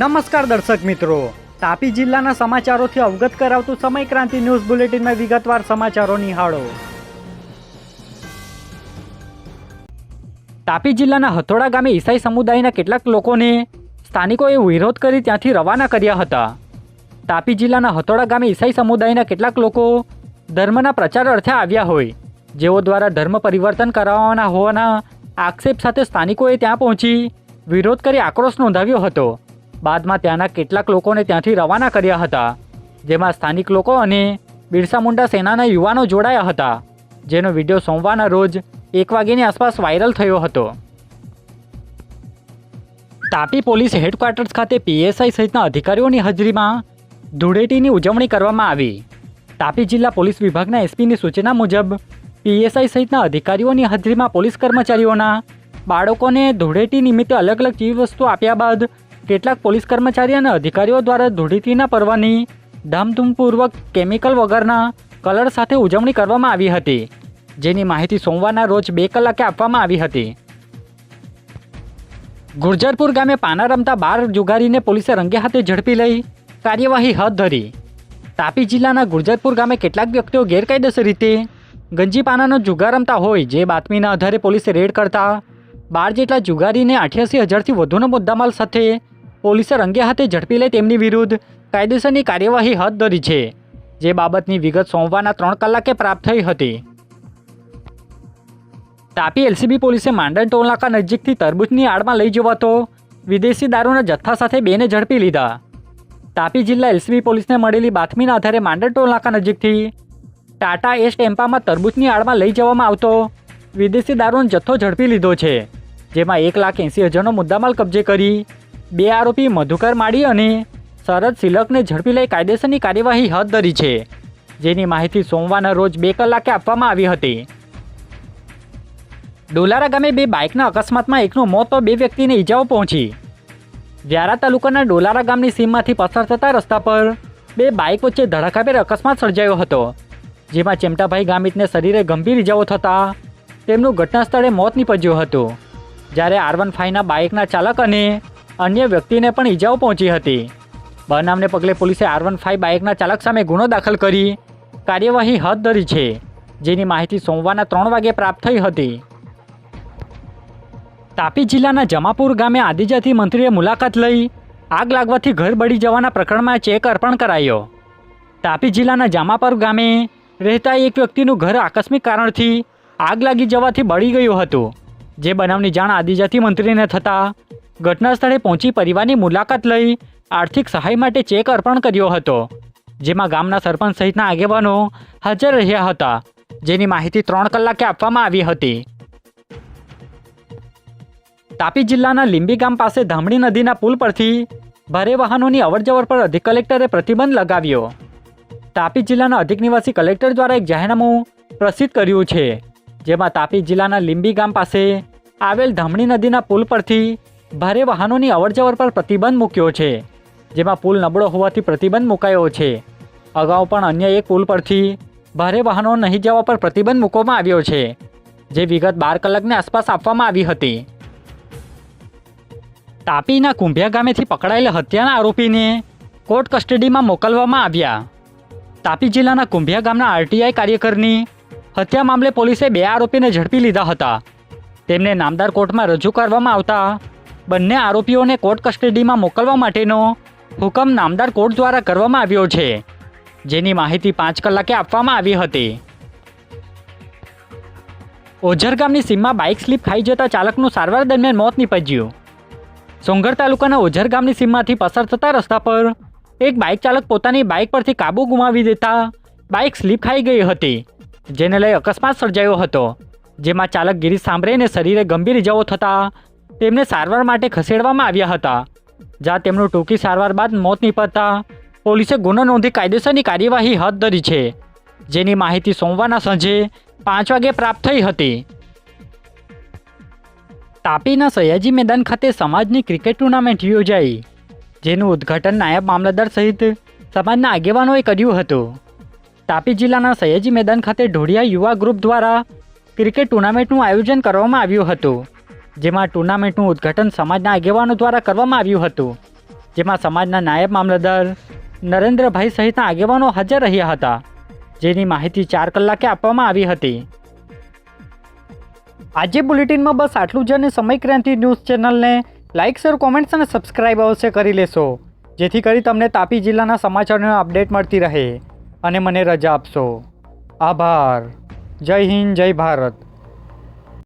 નમસ્કાર દર્શક મિત્રો. તાપી જિલ્લાના સમાચારોથી અવગત કરાવતું સમય ક્રાંતિ ન્યૂઝ બુલેટિનમાં વિગતવાર સમાચારો નિહાળો. તાપી જિલ્લાના હથોડા ગામે ઈસાઈ સમુદાયના કેટલાક લોકોને સ્થાનિકોએ વિરોધ કરી ત્યાંથી રવાના કર્યા હતા. તાપી જિલ્લાના હથોડા ગામે ઈસાઈ સમુદાયના કેટલાક લોકો ધર્મના પ્રચાર અર્થે આવ્યા હોય. જેઓ દ્વારા ધર્મ પરિવર્તન કરાવવાના હોવાના આક્ષેપ સાથે સ્થાનિકોએ ત્યાં પહોંચી વિરોધ કરી આક્રોશ નોંધાવ્યો હતો. બાદમાં ત્યાંના કેટલાક લોકોને ત્યાંથી રવાના કર્યા હતા, જેમાં સ્થાનિક લોકો અને બિરસા મુંડા સેનાના યુવાનો જોડાયા હતા, જેનો વીડિયો સોમવારના રોજ એક વાગ્યાની આસપાસ વાયરલ થયો હતો. તાપી પોલીસ હેડક્વાર્ટર્સ ખાતે પીએસઆઈ સહિતના અધિકારીઓની હાજરીમાં ધૂળેટીની ઉજવણી કરવામાં આવી. તાપી જિલ્લા પોલીસ વિભાગના એસપીની સૂચના મુજબ, પીએસઆઈ સહિતના અધિકારીઓની હાજરીમાં પોલીસ કર્મચારીઓના બાળકોને ધૂળેટી નિમિત્તે અલગ અલગ ચીજવસ્તુ આપ્યા બાદ કેટલાક પોલીસ કર્મચારી અને અધિકારીઓ દ્વારા ધૂળીટીના પર્વની ધામધૂમપૂર્વક કેમિકલ વગરના કલર સાથે ઉજવણી કરવામાં આવી હતી, જેની માહિતી સોમવારના રોજ બે કલાકે આપવામાં આવી હતી. ગુર્જરપુર ગામે પાના રમતા બાર જુગારીને પોલીસે રંગે હાથે ઝડપી લઈ કાર્યવાહી હાથ ધરી. તાપી જિલ્લાના ગુર્જરપુર ગામે કેટલાક વ્યક્તિઓ ગેરકાયદેસર રીતે ગંજી પાનાનો જુગાર રમતા હોય, જે બાતમીના આધારે પોલીસે રેડ કરતા બાર જેટલા જુગારીને અઠ્યાસી હજારથી વધુનો મુદ્દામાલ સાથે પોલીસે રંગે હાથે ઝડપી લઈ તેમની વિરુદ્ધ કાયદેસરની કાર્યવાહી હાથ ધરી છે, જે બાબતની વિગત સોમવારના ત્રણ કલાકે પ્રાપ્ત થઈ હતી. તાપી એલસીબી પોલીસે માંડણ ટોલનાકા નજીકથી તરબૂચની આડમાં લઈ જવાતો વિદેશી દારૂના જથ્થા સાથે બેને ઝડપી લીધા. તાપી જિલ્લા એલસીબી પોલીસને મળેલી બાતમીના આધારે માંડણ ટોલનાકા નજીકથી ટાટા એસ ટેમ્પામાં તરબૂચની આડમાં લઈ જવામાં આવતો વિદેશી દારૂનો જથ્થો ઝડપી લીધો છે, જેમાં એક લાખ એંસી હજારનો મુદ્દામાલ કબજે કરી બે આરોપી મધુકર માળી અને શરદ સિલકને ઝડપી લઈ કાયદેસરની કાર્યવાહી હાથ ધરી છે, જેની માહિતી સોમવારના રોજ બે કલાકે આપવામાં આવી હતી. ડોલારા ગામે બે બાઇકના અકસ્માતમાં એકનું મોત તો બે વ્યક્તિને ઈજાઓ પહોંચી. વ્યારા તાલુકાના ડોલારા ગામની સીમમાંથી પસાર થતા રસ્તા પર બે બાઇક વચ્ચે ધડાકાભેર અકસ્માત સર્જાયો હતો, જેમાં ચેમટાભાઈ ગામિતને શરીરે ગંભીર ઈજાઓ થતાં તેમનું ઘટના સ્થળે મોત નીપજ્યું હતું. જ્યારે આર વન ફાઈવના બાઇકના ચાલક અને અન્ય વ્યક્તિને પણ ઈજાઓ પહોંચી હતી. બનાવને પગલે પોલીસે આર વન ફાઇવ બાઇકના ચાલક સામે ગુનો દાખલ કરી. કાર્યવાહી હાથ ધરી છે, જેની માહિતી સોમવારના ત્રણ વાગે પ્રાપ્ત થઈ હતી. તાપી જિલ્લાના જમાપુર ગામે આદિજાતિ મંત્રીએ મુલાકાત લઈ આગ લાગવાથી ઘર બળી જવાના પ્રકરણમાં ચેક અર્પણ કરાયો. તાપી જિલ્લાના જામાપર ગામે રહેતા એક વ્યક્તિનું ઘર આકસ્મિક કારણથી આગ લાગી જવાથી બળી ગયું હતું. જે બનાવની જાણ આદિજાતિ મંત્રીને થતાં ઘટના સ્થળે પહોંચી પરિવારની મુલાકાત લઈ આર્થિક સહાય માટે ચેક અર્પણ કર્યો હતો, જેમાં ગામના સરપંચ સહિતના આગેવાનો હાજર રહ્યા હતા, જેની માહિતી ત્રણ કલાકે આપવામાં આવી હતી. તાપી જિલ્લાના લીંબી ગામ પાસે ધામણી નદીના પુલ પરથી ભારે વાહનોની અવરજવર પર અધિક કલેક્ટરે પ્રતિબંધ લગાવ્યો. તાપી જિલ્લાના અધિક નિવાસી કલેક્ટર દ્વારા એક જાહેરનામું પ્રસિદ્ધ કર્યું છે, જેમાં તાપી જિલ્લાના લીંબી ગામ પાસે આવેલ ધામણી નદીના પુલ પરથી ભારે વાહનોની અવરજવર પર પ્રતિબંધ મૂક્યો છે, જેમાં પુલ નબળો હોવાથી પ્રતિબંધ મુકાયો છે. અગાઉ પણ અન્ય એક પુલ પરથી ભારે વાહનો નહીં જવા પર પ્રતિબંધ મૂકવામાં આવ્યો છે, જે વિગત બાર કલાકની આસપાસ આપવામાં આવી હતી. તાપીના કુંભિયા ગામેથી પકડાયેલા હત્યાના આરોપીને કોર્ટ કસ્ટડીમાં મોકલવામાં આવ્યા. તાપી જિલ્લાના કુંભિયા ગામના આરટીઆઈ કાર્યકરની હત્યા મામલે પોલીસે બે આરોપીને ઝડપી લીધા હતા. તેમને નામદાર કોર્ટમાં રજૂ કરવામાં આવતા બંને આરોપીઓને કોર્ટ કસ્ટડીમાં મોકલવા માટેનો હુકમ નામદાર કોર્ટ દ્વારા કરવામાં આવ્યો છે, જેની માહિતી પાંચ કલાકે આપવામાં આવી હતી. ઓઝર ગામની સીમમાં બાઇક સ્લીપ ખાઈ જતા ચાલકનું સારવાર દરમિયાન મોત નીપજ્યું. સોંગર તાલુકાના ઓઝર ગામની સીમમાંથી પસાર થતા રસ્તા પર એક બાઇક ચાલક પોતાની બાઇક પરથી કાબુ ગુમાવી દેતા બાઇક સ્લીપ ખાઈ ગઈ હતી, જેને લઈ અકસ્માત સર્જાયો હતો, જેમાં ચાલક ગિરીશ સાંભળેને શરીરે ગંભીર ઇજાઓ થતાં તેમને સારવાર માટે ખસેડવામાં આવ્યા હતા. જ્યાં તેમનું ટૂંકી સારવાર બાદ મોત નીપજતા પોલીસે ગુનો નોંધી કાયદેસરની કાર્યવાહી હાથ ધરી છે, જેની માહિતી સોમવારના સાંજે પાંચ વાગે પ્રાપ્ત થઈ હતી. તાપીના સયાજી મેદાન ખાતે સમાજની ક્રિકેટ ટુર્નામેન્ટ યોજાઈ, જેનું ઉદ્ઘાટન નાયબ મામલતદાર સહિત સમાજના આગેવાનોએ કર્યું હતું. તાપી જિલ્લાના સયાજી મેદાન ખાતે ઢોળિયા યુવા ગ્રુપ દ્વારા ક્રિકેટ ટુર્નામેન્ટનું આયોજન કરવામાં આવ્યું હતું. જેમાં ટુર્નામેન્ટનું ઉદ્ઘાટન સમાજના આગેવાનો દ્વારા કરવામાં આવ્યું હતું. જેમાં સમાજના નાયબ મામલતદાર નરેન્દ્રભાઈ સહિતના આગેવાનો હાજર રહ્યા હતા. જેની માહિતી ચાર કલાકે આપવામાં આવી હતી. આજે બુલેટિનમાં બસ આટલું જ અને સમય ક્રાંતિ ન્યૂઝ ચેનલને લાઇક, શેર, કોમેન્ટ્સ અને સબસ્ક્રાઇબ અવશ્ય કરી લેશો. જેથી કરી તમને તાપી જિલ્લાના સમાચારોની અપડેટ મળતી રહે. અને મને રજા આપશો. આભાર. જય હિન્દ, જય ભારત.